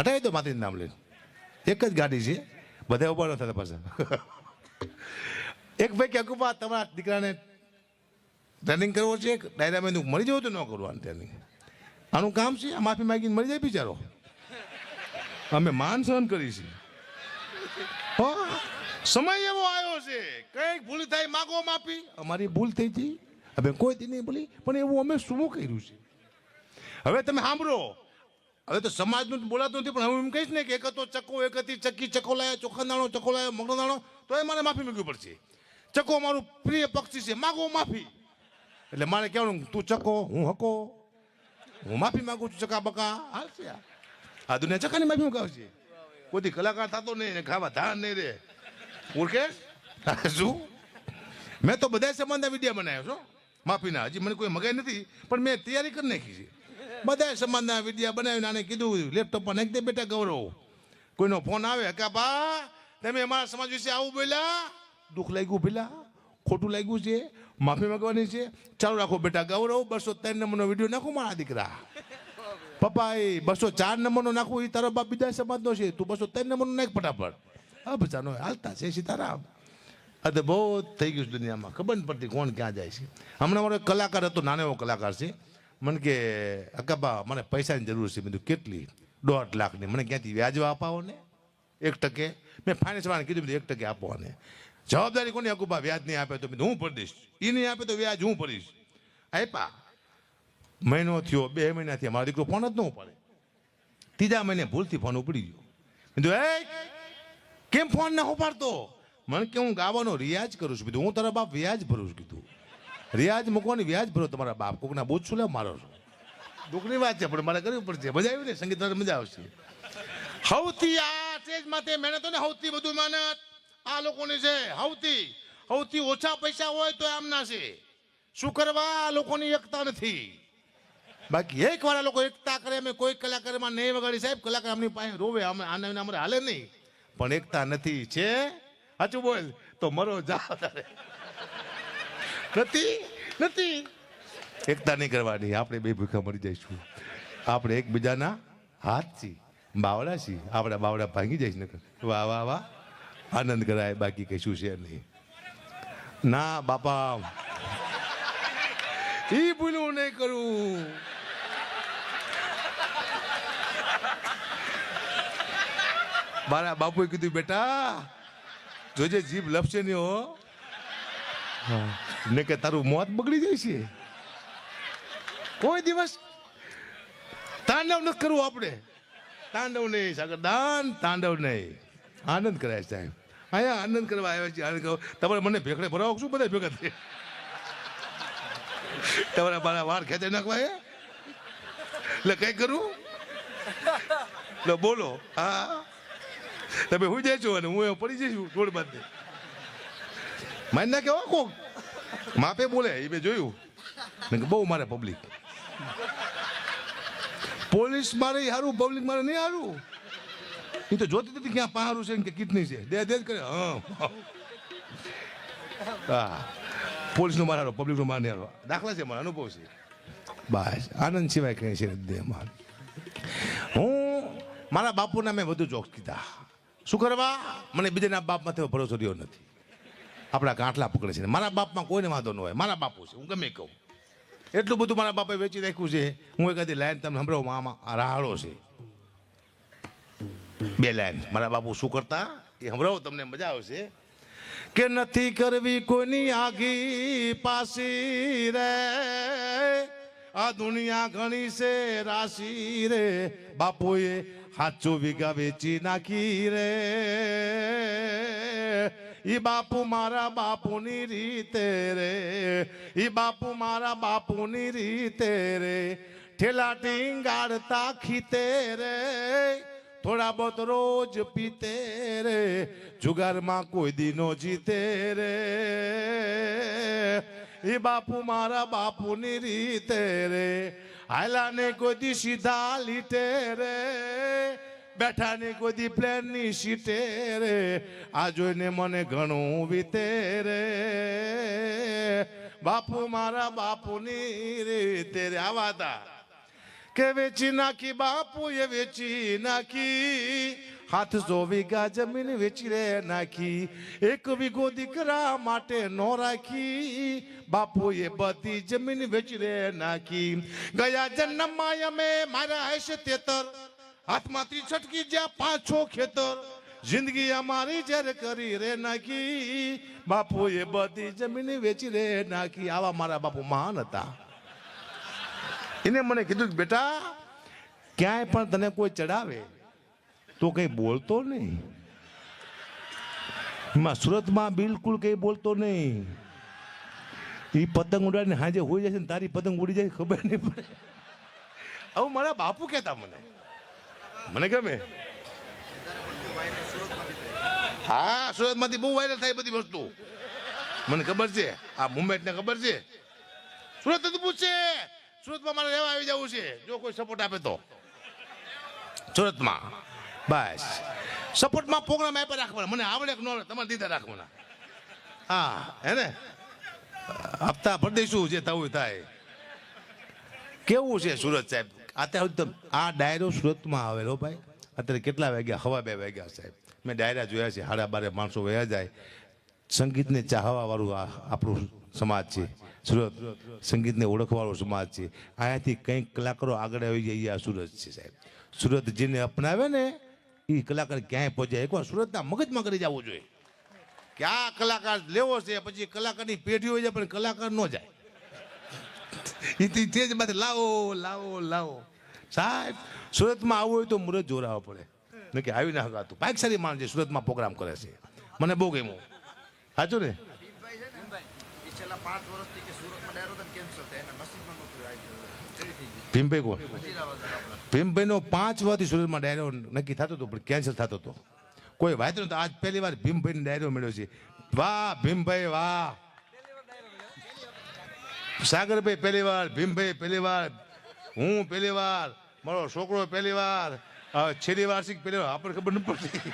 હટાવી દો માતાજી નામ લઈને. એક જ ગાડી છે. બધા ઊભા ન થતા પાછા. એક ભાઈ કે અકુપા તમારા દીકરાને ટ્રેનિંગ કરવો છે? ડાયરામાં એનું મળી જવું તો ન કરવાનું ટ્રેનિંગ આનું કામ છે? આ માફી માગીને મળી જાય બિચારો. અમે માન સહન કરી છે. સમય એવો આવ્યો છે. કંઈક ભૂલ થાય માગો માફી. અમારી ભૂલ થઈ હતી અમે કોઈ દી નહીં ભૂલી, પણ એવું અમે શું કર્યું છે? હવે તમે સાંભળો. હવે તો સમાજનું બોલાતું નથી, પણ હવે એમ કહીશ ને કે એક હતો ચકો એક હતી ચક્કી ચકો લાયા, ચોખા દાણો ચકો લાયો, મગનો દાણો તો એ મારે માફી મૂકવી પડશે. ચક્કો મારું પ્રિય પક્ષી છે, માગો માફી. એટલે મારે કહેવાનું, તું ચકો હું હકો. હું માફી માગું છું ચકા બકા હાલશે આ. દુનિયા ચકાની માફી માંગાવશે કોઈ કલાકાર થતો નહીં ને ખાવા ધાન નહીં રે ઓળખે શું? મેં તો બધા સંબંધના વિડીયા બનાવ્યો છો માફીના. હજી મને કોઈ મગાઈ નથી, પણ મેં તૈયારી કરી નાખી છે. બધા સમાજના વીડિયો બનાવીને આને કીધું લેપટોપ પર નાખી દે બેટા ગૌરવ. કોઈનો ફોન આવે કે બા, તમે અમારા સમાજ વિશે આવું બોલ્યા? દુઃખ લાગ્યું પેલા ખોટું લાગ્યું છે? માફી માંગવાની છે? ચાલુ રાખો બેટા ગૌરવ, બસો ત્રણ નંબરનો વીડિયો નાખો મારા દીકરા. પપ્પા એ બસો ચાર નંબરનો નાખવું એ તારો બાપ બીજા સમાજનો છે. તું બસો ત્રણ નંબરનો નાખ ફટાફટ. હા બચાનો હાલતા છે, સીતારામ. આ તો બહુ થઈ ગયું છે દુનિયામાં. ખબર નથી પડતી કોણ ક્યાં જાય છે. હમણાં મારો કલાકાર હતો, નાનો એવો કલાકાર છે. મને કે અકાબા મને પૈસાની જરૂર છે. મેં કેટલી? દોઢ લાખની. મને ક્યાંથી વ્યાજવા અપાવો ને એક ટકે. મેં ફાઇનાન્સ વાળાને કીધું બધું એક ટકે આપવાને જવાબદારી કોની અકુબા વ્યાજ નહીં આપે તો હું ભરી દઈશ એ નહીં આપે તો વ્યાજ હું ભરીશ? આપ્યા મહિનો થયો, બે મહિના થયા, મારો દીકરો ફોન જ ન ઉપાડે. ત્રીજા મહિને ભૂલથી ફોન ઉપડી ગયો. કીધું એ કેમ ફોન ના ઉપાડતો? મને કે, હું ગાવાનો રિયાજ કરું છું. કીધું, હું તારા બાપ વ્યાજ ભરું છું. રિયાજ મૂકવાની વ્યાજ ભરો તમારા બાપ. કોકના બોજ છું મારો છું? દુઃખની વાત છે, પણ મારે કરવી પડશે. મજા આવી ને? સંગીત મજા આવશે. સૌથી આ સ્ટેજ માટે મહેનત ને સૌથી બધું મહેનત આ લોકોની છે સૌથી સૌથી ઓછા પૈસા હોય તો આમના છે. શું કરવા? આ લોકોની એકતા નથી. બાકી એક વાર લોકો એકતા કરે, અમે કોઈ કલાકારમાં નહીં વગાડી. સાહેબ, કલાકાર અમની પાસે રોવે, અમે આને અમારે હાલે નહીં. પણ એકતા નથી છે. સાચું બોલ, તો મરો જાઓ તારે. નથી નથી. એકતા નહીં કરવાની, આપણે બે ભૂખા મરી જઈશું. આપણે એકબીજાના હાથ છીએ બાવડા છીએ. આપણા બાવડા ભાંગી જઈશ ને વાહ વાહ વાહ. આનંદ કરાય, બાકી કઈ શું છે નહીં. ના, બાપા. ઈ ભૂલું નહીં કરું. મારા બાપુએ કીધું, બેટા જોજે જીભ લપશે નહીં હા. ને કે તારું મોત બગડી જાય છે. કોઈ દિવસ તાંડવ નથી કરવું આપણે. તાંડવ નહીં સાગર દાન તાંડવ નહીં. આનંદ કરાય સાહેબ. અહીંયા આનંદ કરવા આવ્યા છે આનંદ કરો તમારે મને ભેખડે ભરાવો શું બધા ભેગા થઈ તમારા મારા વાળ ખેંચે નાખવા એટલે કઈ કરું? એટલે બોલો. હા. તમે હું જઈશું અને હું પડી જઈશું રોડ બાંધે. મારી નાખે હો કોક? માપે બોલે, એ મેં જોયું. મેં બહુ મારે પબ્લિક પોલીસ મારે સારું પબ્લિક મારે નહીં હારું. એ તો જોતી હતી ક્યાં પહારું છે કે કિટની છે. દે દે કરે. હા. પોલીસનું મારે હારો પબ્લિકનું મારે નહીં હારો. દાખલા છે, મારા અનુભવ છે. બસ, આનંદ સિવાય કંઈ છે દે દેહમાં હું, મારા બાપુના મેં વધુ જોક્સ કીધા. શું કરવા? મને બીજાના બાપમાંથી ભરોસો રહ્યો નથી. આપણા ગાંઠલા પકડે છે. મારા બાપમાં કોઈને વાંધો ન હોય. મારા બાપુ છે. હું ગમે કહું. એટલું બધું મારા બાપે વેચી રાખ્યું છે. હું એકાદી લાઈન તમને સંભળાવું, મામા, આ રાહડો છે. બે લાઈન. મારા બાપુ શું કરતા? એ સંભળાવો, તમને મજા આવશે. કે નથી કરવી કોઈની આગી પાસી રે. આ દુનિયા ઘણી છે રાશી રે. બાપુએ સાચું વીઘા વેચી નાખી રે. ઈ બાપુ મારા બાપુની રીતે રે ઈ બાપુ મારા બાપુની રીતે રે ઠેલા ટીંગાડતા ખીતે રે થોડા બહુત રોજ પીતે રે જુગારમાં કોઈ દીનો જીતે રે એ બાપુ મારા બાપુની રીતે રે હાલાને કોઈ દી સીધા લીટે રે બેઠા ને કોઈ પ્લેનની સીટે રે. આ જોઈને મને ઘણું વીતે રે. બાપુ, મારા બાપુની રીતે રે. આવા હતા કે વેચી નાખી બાપુએ, વેચી નાખી. હાથ સો વીઘા જમીન વેચી રે નાખી. એક વીઘો દીકરા માટે નો રાખી. બાપુએ બધી જમીન વેચી રે નાખી. ગયા જન્મમાં અમે મારા હશે તેતર. હાથમાંથી છટકી જ્યાં પાછો ખેતર, જિંદગી અમારી જ્યારે કરી રે નાખી. બાપુ એ બધી જમીન વેચી રે નાખી. આવા મારા બાપુ મહાન હતા. એને મને કીધું બેટા, ક્યાંય પણ તને કોઈ ચડાવે, તો કઈ બોલતો નહીં. એમાં સુરતમાં બિલકુલ કઈ બોલતો નહીં. એ પતંગ ઉડાડીને હાજે હોઈ જશે ને, તારી પતંગ ઉડી જાય ખબર નહીં પડે. આવું મારા બાપુ કહેતા મને. મને ગમે. હા, સુરતમાંથી બહુ વાયરલ થાય બધી વસ્તુ. મને ખબર છે, આ મુંબઈ ખબર છે. સુરત તો પૂછશે સુરતમાં મારે રહેવા આવી જવું છે. જો કોઈ સપોર્ટ આપે તો. સુરતમાં. બસ. સપોર્ટમાં પ્રોગ્રામ આપ્યા રાખવાના. મને આવડે કે ન આવડે, તમારે દીધા રાખવાના. હા, હે ને? હપ્તા ભરી દઈશું, જે થવું થાય. કેવું છે સુરત સાહેબ? અત્યારે તમ- આ ડાયરો સુરતમાં આવેલો ભાઈ. અત્યારે કેટલા વાગ્યા? હવા બે વાગ્યા સાહેબ. મેં ડાયરા જોયા છે, હાડા બારે માણસો વયા જાય. સંગીતને ચાહવાવાળું આ આપણું સમાજ છે. સુરત. સંગીતને ઓળખવાળો સમાજ છે. અહીંયાથી કંઈક કલાકારો આગળ આવી જાય આ સુરત છે સાહેબ. સુરત જેને અપનાવે ને એ કલાકાર ક્યાંય પહોંચાય. એકવાર સુરતના મગજમાં કરી જવું જોઈએ. કે આ કલાકાર લેવો છે, પછી કલાકારની પેઢી હોય જાય પણ કલાકાર ન જાય. એથી તે જ માથે લાવો લાવો લાવો. સાહેબ, સુરતમાં આવવું હોય તો મુરત જોરાવવા પડે. નક્કી આવી ના હતું પાક સારી માણસ છે, સુરતમાં પ્રોગ્રામ કરે છે. મને બહુ ગમ્યું. સાચું ને? ભીમભાઈ એ કોણ? ભીમભાઈનો પાંચ વર્ષથી સુરતમાં ડાયરો નક્કી થતો હતો, પણ કેન્સલ થતો હતો. કોઈ વાત તો આજ પહેલી વાર ભીમભાઈને ડાયરો મળ્યો છે. વાહ, ભીમભાઈ, વાહ. સાગરભાઈ પહેલી વાર ભીમભાઈ પહેલી વાર હું પહેલી વાર મારો છોકરો પહેલી વાર છેલ્લી વાર્ષિક પહેલી વાર આપણને ખબર ન પડતી.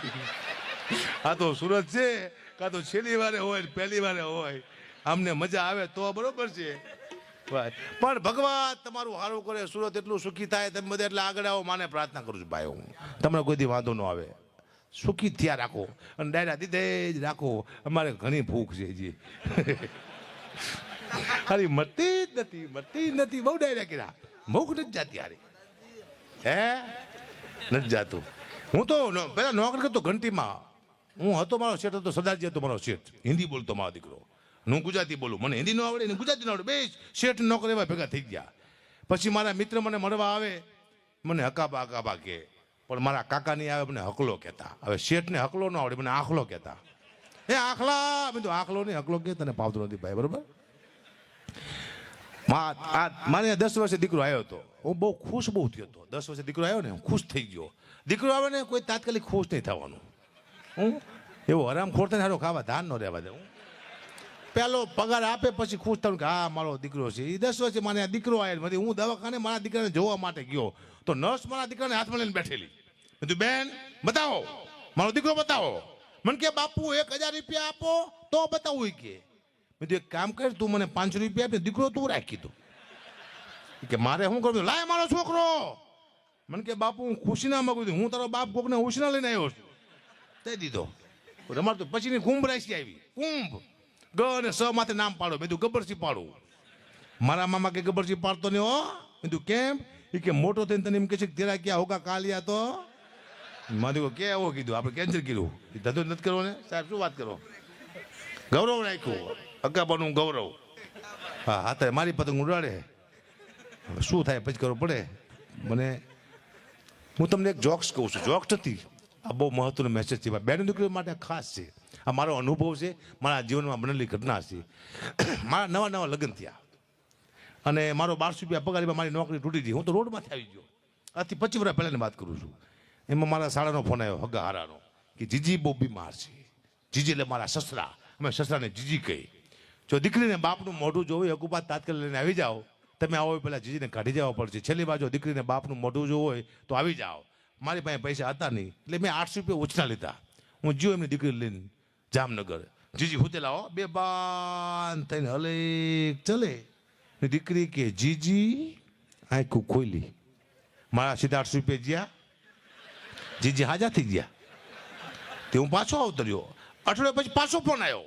આ તો સુરત છે, કાં તો છેલ્લી વારે હોય પહેલી વારે હોય. અમને મજા આવે તો બરોબર છે. પણ ભગવાન તમારું સારું કરે, સુરત એટલું સુખી થાય, તમે બધા એટલે આગળ આવો, માને પ્રાર્થના કરું છું ભાઈ હું તમને કોઈ દી વાંધો ન આવે. સુખી થયા રાખો અને ડાયરા દીધે જ રાખો. અમારે ઘણી ભૂખ છે જી હારી મરતી જ નથી, મરતી જ નથી. બહુ ડાયરા કર્યા મોખ નથી જાતી હારી. હે? નથી જાતું. હું તો પહેલા નોકરી કરતો ઘંટીમાં. હું હતો મારો શેઠ, હતો સરદારજી હતો મારો શેઠ. હિન્દી બોલતો મારો દીકરો. હું ગુજરાતી બોલું. મને હિન્દી ન આવડે, ને ગુજરાતી ન આવડે. બે શેઠ નોકરી એવા ભેગા થઈ ગયા. પછી મારા મિત્ર મને મળવા આવે. મને હકાબા હકાબા કે. પણ મારા કાકા નહીં આવે, મને હકલો કહેતા. હવે શેઠને હકલો ન આવડે, મને આખલો કહેતા. એ આખલા, મેં તો આખલો નહીં, હકલો કે, તને પાવતો નથી ભાઈ, બરોબર? મારે દસ વર્ષે દીકરો આવ્યો હતો. હું બહુ ખુશ બહુ થયો હતો. દસ વર્ષે દીકરો આવ્યો ને, હું ખુશ થઈ ગયો. દીકરો આવે ને, કોઈ તાત્કાલિક ખુશ નહીં થવાનું. હું એવો હરામ ખોરતા સારો ખાવા ધાન ન રહેવા દે. હું પહેલો પગાર આપે પછી ખુશ થયું કે, હા, મારો દીકરો છે. એ દસ વર્ષે મારે દીકરો આવ્યો પછી હું દવાખાને મારા દીકરાને જોવા માટે ગયો. તો નર્સ મારા દીકરાને હાથમાં લઈને બેઠેલી. કીધું, બેન, બતાવો. મારો દીકરો બતાવો. મને કે, બાપુ, એક હજાર રૂપિયા આપો, તો બતાવું કે. મેં તું એક કામ કર, તું મને પાંચસો રૂપિયા આપી દીકરો તું રાખી દો. કે, મારે શું કરવું લાય મારો છોકરો. મને કે, બાપુ, હું ખુશીના માગું છું. હું તારો બાપ કોકને ઉછના લઈને આવ્યો છું. તે દીધો. રમાડતો પછીની કુંભ રાશિ આવી. કુંભ. ગ અને સ માથે નામ પાડો. મેં તું ગબ્બરસિંહ પાડું. મારા મામા કે ગબ્બરસિંહ પાડતો નહીં હો. મેં તું કેમ? એ કે, મોટો થઈને તને એમ કે છે તેરા ક્યાં હોગા કાલિયા તો? દીકરો કે આવો કીધું, આપણે કેન્સલ એ ધંધો નથી કરવો ને? સાહેબ, શું વાત કરો? ગૌરવ રાખ્યું. અગાબાનું ગૌરવ. હા હા તો મારી પતંગ ઉડાડે. શું થાય, પછી કરવું પડે. મને, હું તમને એક જોક્સ કહું છું. જોક્સ નથી. આ બહુ મહત્વનો મેસેજ છે. બેન દીકરીઓ માટે ખાસ છે. આ મારો અનુભવ છે. મારા જીવનમાં બનેલી ઘટના છે. મારા નવા નવા લગ્ન થયા. અને મારો બારસો રૂપિયા પગારીમાં મારી નોકરી તૂટી ગઈ. હું તો રોડમાંથી આવી ગયો. આથી પચીસ વર્ષ પહેલાંની વાત કરું છું. એમાં મારા શાળાનો ફોન આવ્યો હગા હારાનો કે જીજી બહુ બીમાર છે. જીજી એટલે મારા સસરા. અમે સસરાને જીજી કહી જો દીકરીને બાપનું મોઢું જોવું હકુપાત તાત્કાલિક લઈને આવી જાઓ. તમે આવો પહેલાં જીજીને કાઢી જવા પડશે. છેલ્લી બાજુ દીકરીને બાપનું મોઢું જોવું હોય, તો આવી જાઓ. મારી પાસે પૈસા હતા નહીં, એટલે મેં આઠસો રૂપિયા ઉછના લીધા. હું જીવ એમની દીકરી લઈને જામનગર. જીજી હો, બે બાન થઈને હલે ચલે. દીકરી કે, જીજી, આંખું ખોલી. મારા સીધા આઠસો રૂપિયા જ્યાં. જીજી હાજા થઈ ગયા તે હું પાછો આવતર્યો. અઠવાડિયા પછી પાછો ફોન આવ્યો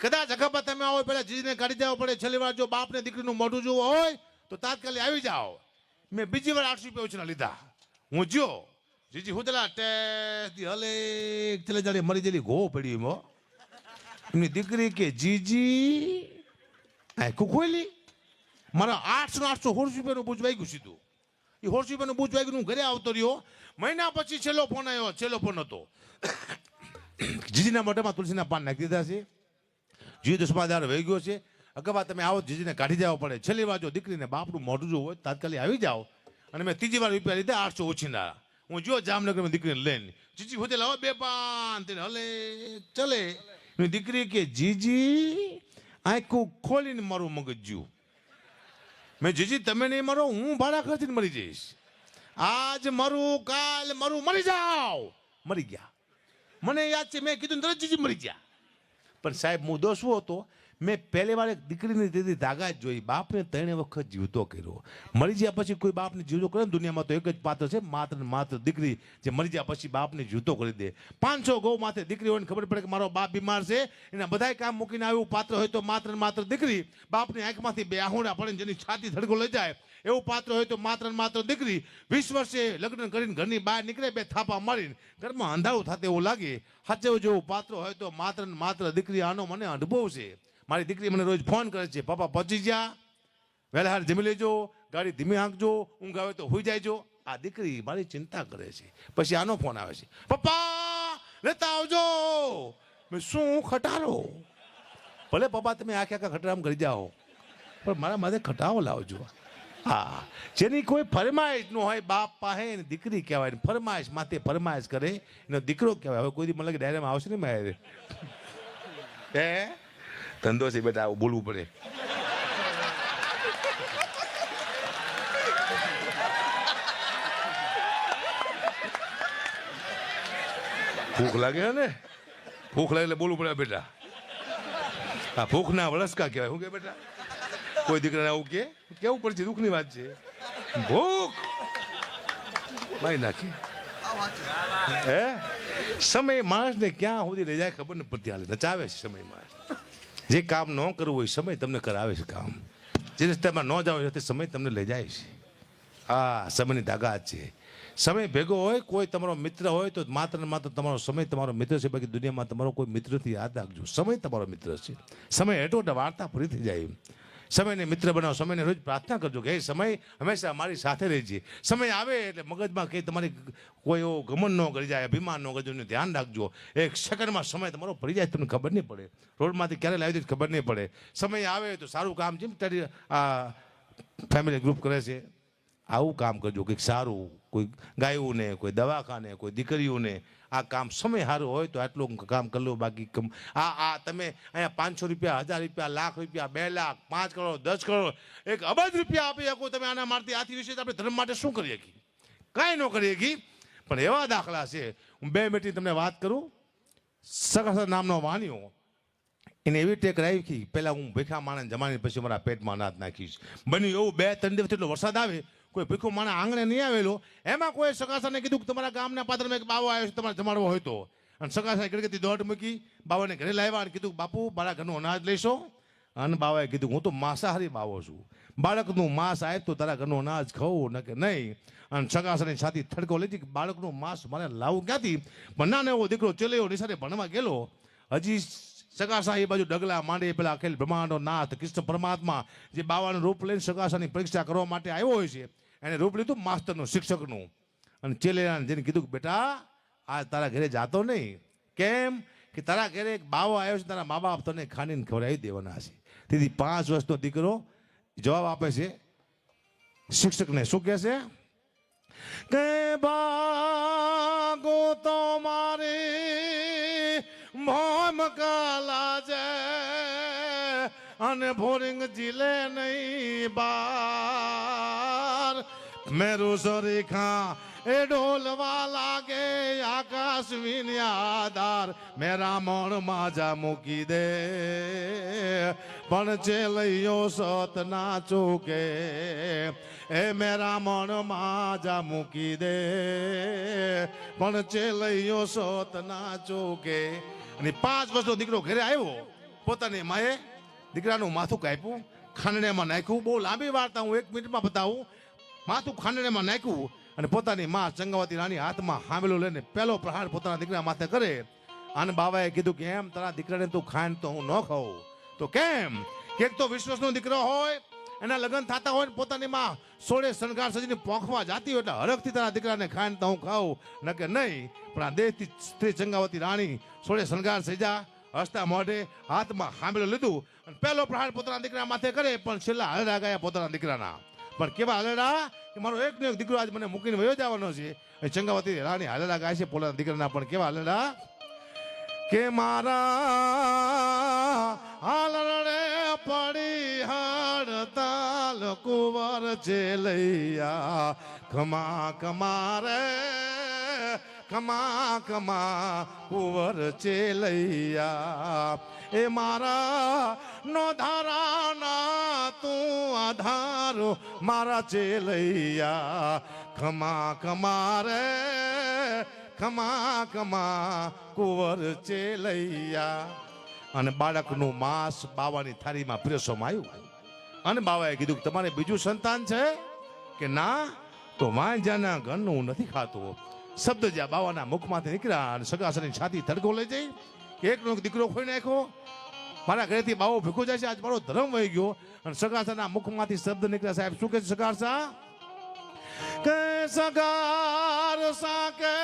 કદાચ અખબાર તમે આવો, પેલા જીજીને કાઢી દેવા પડે. છેલ્લી વાર જો બાપને દીકરીનું મોઢું જોવું હોય, તો તાત્કાલિક આવી જાઓ. મેં બીજી વાર આઠસો રૂપિયા ઓછીના લીધા. હું જ્યો. જીજી, હું તેલા ટેસ્ટી હલે ચલે જાડે મરી જેલી ઘો પડી મો એમની દીકરી કે, જીજી આખું ખોલી મારા આઠસો આઠસો સોળસો રૂપિયાનું બૂજ વાગ્યું સીધું. એ સોળસો રૂપિયાનું બૂજ વાગ્યું હું ઘરે આવતો રહ્યો. મહિના પછી છેલ્લો ફોન આવ્યો, છેલ્લો ફોન હતો. જીજીના મોઢામાં તુલસીના પાન નાખી દીધા છે. જીવ દસમાદાર વહી ગયો છે. અગવા તમે આવો જીજીને કાઢી જવા પડે છેલ્લી વાર જો દીકરીને બાપનું મોઢું જો હોય, તાત્કાલિક આવી જાઓ. અને મેં ત્રીજી વાર રૂપિયા લીધા, આઠસો ઓછીના હું જો જામનગરમાં દીકરીને લઈને. જીજી હોતે લાવો, બે પાન, તેને હલે, ચલે. દીકરી કે, જીજી, આંખું ખોલીને મારું મગજ જ્યું મેં જીજી, તમે નહીં મરો, હું ભાડા ખર્ચીને મરી જઈશ. આજ મરું, કાલ મરું, મરી જાઓ. મરી ગયા. મને યાદ છે, મેં કીધું, તરત જીજી મરી ગયા. પણ સાહેબ મુદ્દો શું હતો? મેં પહેલી વાર એક દીકરીની દીદી તાગાત જોઈ. બાપને ત્રણે વખત જીવતો કર્યો. મરી ગયા પછી કોઈ બાપને જીવતો કરે ને દુનિયામાં તો એક જ પાત્ર છે, માત્ર માત્ર દીકરી જે મરી ગયા પછી બાપને જીવતો કરી દે. પાંચસો ગૌ માથે દીકરી હોય ખબર પડે કે મારો બાપ બીમાર છે, એના બધાય કામ મૂકીને આવ્યું, પાત્ર હોય તો માત્ર માત્ર દીકરી. બાપની આંખમાંથી બે આહુડા પડે જેની છાતી ધડકો લઈ જાય, એવું પાત્ર હોય તો માત્ર માત્ર દીકરી. વીસ વર્ષે લગ્ન કરીને ઘરની બહાર નીકળે, બે થાપા મારીને ઘરમાં અંધારું થતું એવું લાગે. સાચે જેવું પાત્ર હોય તો માત્ર ને માત્ર દીકરી, આનો મને અનુભવ છે. મારી દીકરી મને રોજ ફોન કરે છે પપ્પા પહોંચી જા. વહેલા હાર જમી લેજો, ગાડી ધીમી હાંકજો, ઊંઘ આવે તો હોઈ જાયજો. આ દીકરી મારી ચિંતા કરે છે. પછી આનો ફોન આવે છે, પપ્પા, લેતા આવજો. મેં શું ખટારો? ભલે પપ્પા તમે આખે આખા ખટારામ કરી જાઓ, પણ મારા માથે ખટાવો લાવજો. હા, જેની કોઈ ફરમાઈશ ન હોય, બાપ પાસે એને દીકરી કહેવાય ફરમાઈશ, માથે ફરમાઈશ કરે, એનો દીકરો કહેવાય. હવે કોઈ દી મને ડાયરામાં આવશે ને મારે. હે? ધંધો છે બેટા આવું બોલવું પડે. ભૂખ લાગે ને? ભૂખ લાગે એટલે બોલવું પડે બેટા. આ ભૂખના વળસકા કહેવાય. શું કે બેટા? કોઈ દીકરાને આવું કે કેવું પડશે? દુઃખની વાત છે. ભૂખ! મારી નાખી. હે? સમય માણસને ક્યાં સુધી લઈ જાય ખબર ને? પડતી હાલે નચાવે છે સમય માણસ. જે કામ ન કરવું હોય સમય તમને કરાવે છે કામ. જે રસ્તામાં ન જાવ તે સમય તમને લઈ જાય છે. હા સમયની તાકાત છે. સમય ભેગો હોય, કોઈ તમારો મિત્ર હોય તો માત્ર ને માત્ર તમારો સમય તમારો મિત્ર છે, બાકી દુનિયામાં તમારો કોઈ મિત્રથી યાદ રાખજો. સમય તમારો મિત્ર છે. સમય હેઠો વાર્તા પૂરી થઈ જાય સમયને મિત્ર બનાવો, સમયને રોજ પ્રાર્થના કરજો કે એ સમય હંમેશા મારી સાથે રહેજે. સમય આવે એટલે મગજમાં કંઈ તમારી કોઈ એવો ગમન ન કરી જાય, અભિમાન ન કરજો ધ્યાન રાખજો. એક સેકન્ડમાં સમય તમારો પડી જાય, તમને ખબર નહીં પડે. રોડમાંથી ક્યારે લાવી દે ખબર નહીં પડે. સમય આવે તો સારું કામ જેમ તારી આ ફેમિલી ગ્રુપ કરે છે, આવું કામ કરજો. કંઈક સારું, કોઈ ગાયોને કોઈ દવાખાને, કોઈ દીકરીઓને આ કામ સમય સારું હોય તો આટલું કામ કરી લો બાકી આ આ તમે અહીંયા પાંચસો રૂપિયા, હજાર રૂપિયા, લાખ રૂપિયા, બે લાખ, પાંચ કરોડ, દસ કરોડ, એક અબજ રૂપિયા આપી શકો તમે આના માટે આથી વિશે આપણે ધર્મ માટે શું કરી શકીએ? કાંઈ ન કરી શકી પણ એવા દાખલા છે. હું બે મિનિટની તમને વાત કરું. સગા નામનો વાણિયો. એને એવી ટેક રાખી. પહેલાં હું ભેખા માણસ જમાની પછી મારા પેટમાં અનાજ નાખીશ. બન્યું એવું બે ત્રણ દિવસ એટલો વરસાદ આવે કોઈ ભીખો માણા આંગણે નહીં આવેલો, એમાં કોઈ સકાસાને કીધું કે તમારા ગામના પાત્રમાં એક બાવો આવ્યો છે, તમારે જમાડવો હોય તો. અને સકાસાએ ગળગતી દોઢ મૂકી, બાવાને ઘરે લાવ્યા અને કીધું, બાપુ, મારા ઘરનું અનાજ લેશો? અને બાવાએ કીધું, હું તો માંસાહારી બાવો છું. બાળકનું માંસ આવે તો તારા ઘરનું અનાજ ખાવું ન કે નહીં. અને સગાસાની છાતી થડકો લીધી કે બાળકનું માંસ મારે લાવવું ક્યાંથી? પણ ના એવો દીકરો ચેલ્યો નિશાળે ભણવા ગયેલો. હજી સગાસા એ બાજુ ડગલા માંડે પેલા અખિલ બ્રહ્માંડો નાથ કૃષ્ણ પરમાત્મા, જે બાવાનું રૂપ લઈને સકાસાની પરીક્ષા કરવા માટે આવ્યો હોય છે એને રૂપ લીધું માસ્ટરનું શિક્ષકનું. અને ચેલેરાને જેને કીધું કે, બેટા આ તારા ઘરે જાતો નહીં. કેમ? કે તારા ઘરે એક બાવો આવ્યો છે, તારા મા બાપ તને ખાનીને ખવડાવી દેવાના છે. તેથી પાંચ વર્ષનો દીકરો જવાબ આપે છે, શિક્ષકને શું કહે છે? કે બાગો તો મારે મોમ કાલા છે અને ભોરિંગ જીલે નહીં બાર. મેરું સોરી એ ઢોલવા લાગે આકાશ વિન્યાદાર મેરા મણ માજા મૂકી દે, પણ ચેલૈયો સત ના ચૂકે. એ મેરા મણ માજા મૂકી દે, પણ ચેલૈયો સત ના ચૂકે. અને પાંચ વર્ષનો દીકરો ઘરે આવ્યો, પોતાની માએ દીકરાનું માથું કાપ્યું, ખાંડણીમાં નાખ્યું. બહુ લાંબી વાર્તા હું એક મિનિટમાં બતાવું. માથું ખાંડણીમાં નાખ્યું અને પોતાની માં ચંગાવતી રાણી હાથમાં હામેલો લઈને પહેલો પ્રહાર પોતાના દીકરા માથે કરે. અને બાબાએ કીધું કે, એમ, તારા દીકરાને તું ખાંડ તો હું ન ખાઉં. તો કેમ? કે તો વિશ્વાસનો દીકરો હોય, એના લગ્ન થતા હોય ને પોતાની માં સોળે શણગાર સજીને પોંખવા જાતી હોય એટલે હરખથી તારા દીકરાને ખાંડ તો હું ખાઉં. ન કે નહીં, પણ આ દેહથી સ્ત્રી ચંગાવતી રાણી સોળે શણગાર સજા હસતા મોઢે હાથમાં હાંભળો લીધું. અને પહેલો પ્રહાર પોતાના દીકરા માથે કરે, પણ છેલ્લા હલડા ગયા પોતાના દીકરાના. પણ કેવા હલડા કે મારો એક નો એક દીકરો આજ મને મૂકીને વયો જવાનો છે. ચંગાવતી રાણી હલડા ગાય છે પોતાના દીકરાના, પણ કેવા હલેડા કે મારા હાલરડે પડી હડતાલ કુંવર ચેલૈયા કમા કમારે ખમા કમા કુંવર ચેલૈયા એ મારા નો ધારાના તું આધારો મારા ચેલૈયા ખમા રે ખમા ખમા કુંવર ચેલૈયા અને બાળકનું માંસ બાવાની થાળીમાં પ્રેસોમાં આવ્યું અને બાવાએ કીધું કે તમારે બીજું સંતાન છે? કે ના, તો વાંજાના ઘરનું નથી ખાતું. શબ્દ જ્યાં બાવાના મુખમાંથી નીકળ્યા અને સગાસની છાતી તડકો લઈ જઈ. કે એકનો દીકરો ખોઈ નાખ્યો. મારા ઘરેથી બાવો ભીખો જાય છે. આજ મારો ધર્મ વહી ગયો. અને સગાસાના મુખમાંથી શબ્દ નીકળ્યા. સાહેબ, શું કહે છે સગાસા? કે સગાર સાકે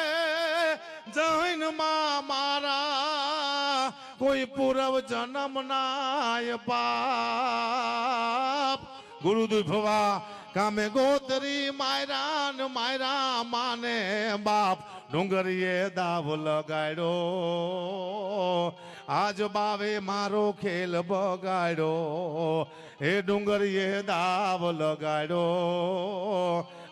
જૈનમાં મારા કોઈ પૂર્વ જન્મ નાય પાપ. ગુરુ ભવા કામે ગોતરી માયરા ને માયરા માને બાપ, ડુંગરીએ દાવ લગાડ્યો. આજ બાવે મારો ખેલ બગાડ્યો. એ ડુંગરીએ દાવ લગાડ્યો.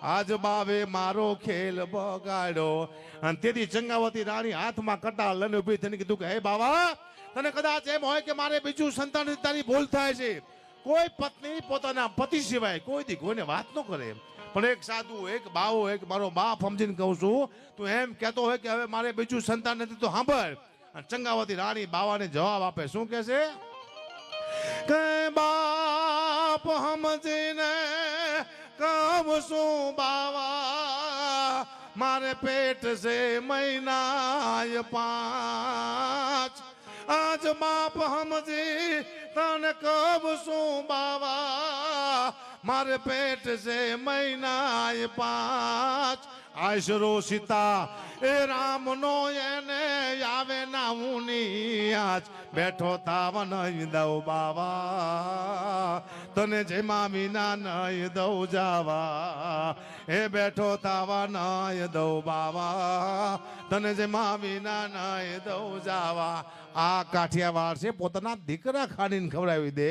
આજ બાવે મારો ખેલ બગાડ્યો. અને તેથી ચંગાવતી રાણી હાથમાં કટાર લઈને ઊભી થઈને કીધું કે, હે બાવા, તને કદાચ એમ હોય કે મારે બીજું સંતાન તારી ભૂલ થાય છે. કોઈ પત્ની પોતાના પતિ સિવાય કોઈ દી કોઈને વાત ન કરે. પણ એક સાધુ, એક બાવો, એક મારો બાપ સમજીને કહું છું, તું એમ કહેતો હોય કે હવે મારે બીજું સંતાન નથી, તો સાંભળ. અને ચંગાવતી રાણી બાવાને જવાબ આપે, શું કહે છે? કે બાપ સમજીને કહું શું બાવા, મારે પેટ છે મહિનાય પાંચ. આજ બાપ હમજી તને કબ શું બાવા મારે પેટ છે મહિનાય પાંચ. આશરો સીતા એ રામનો એને આવે ના ઉની આજ બેઠો તાવ નહીં દઉં બાવા. તને જેમાં વિના નહીં દઉં જાવા. એ બેઠો તાવા નહીં દઉં બાવા. તને જેમાં વિના નહીં દઉં જાવા. આ કાઠિયાવાડ છે, પોતાના દીકરા ખાડીને ખવડાવી દે.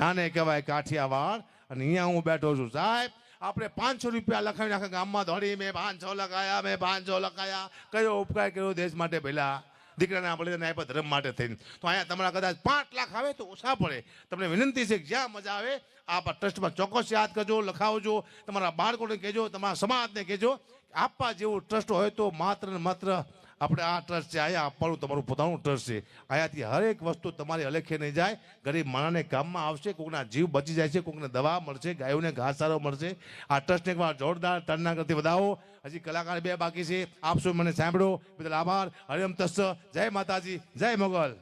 આને કહેવાય કાઠિયાવાડ. અને અહીંયા હું બેઠો છું. સાહેબ, આપણે પાંચસો રૂપિયા લખાવીને આખા ગામમાં દોડી મેં પાંચસો લખાયા, મેં પાંચસો લખાયા. કયો ઉપકાર કર્યો દેશ માટે પહેલાં દીકરાને આપણે તેને ધર્મ માટે થઈને. તો અહીંયા તમારા કદાચ પાંચ લાખ આવે તો ઓછા પડે. તમને વિનંતી છે કે જ્યાં મજા આવે આ ટ્રસ્ટમાં ચોક્કસ યાદ કરજો, લખાવજો, તમારા બાળકોને કહેજો, તમારા સમાજને કહેજો આપવા જેવું ટ્રસ્ટ હોય તો માત્ર ને માત્ર આપણે આ ટ્રસ્ટ છે, અહીંયા આપવાનું તમારું પોતાનું ટ્રસ્ટ છે. અહીંયાથી હરેક વસ્તુ તમારી અલેખે નહીં જાય. ગરીબ માણસને કામમાં આવશે, કોકના જીવ બચી જાય છે, કોકને દવા મળશે, ગાયોને ઘાસ સારો મળશે. આ ટ્રસ્ટને એકવાર જોરદાર ટર્ના કરતી વધાવો. હજી કલાકાર બે બાકી છે. આપશો મને સાંભળો. બદલ આભાર. હરિમ તસ્સ. જય માતાજી. જય મોગલ.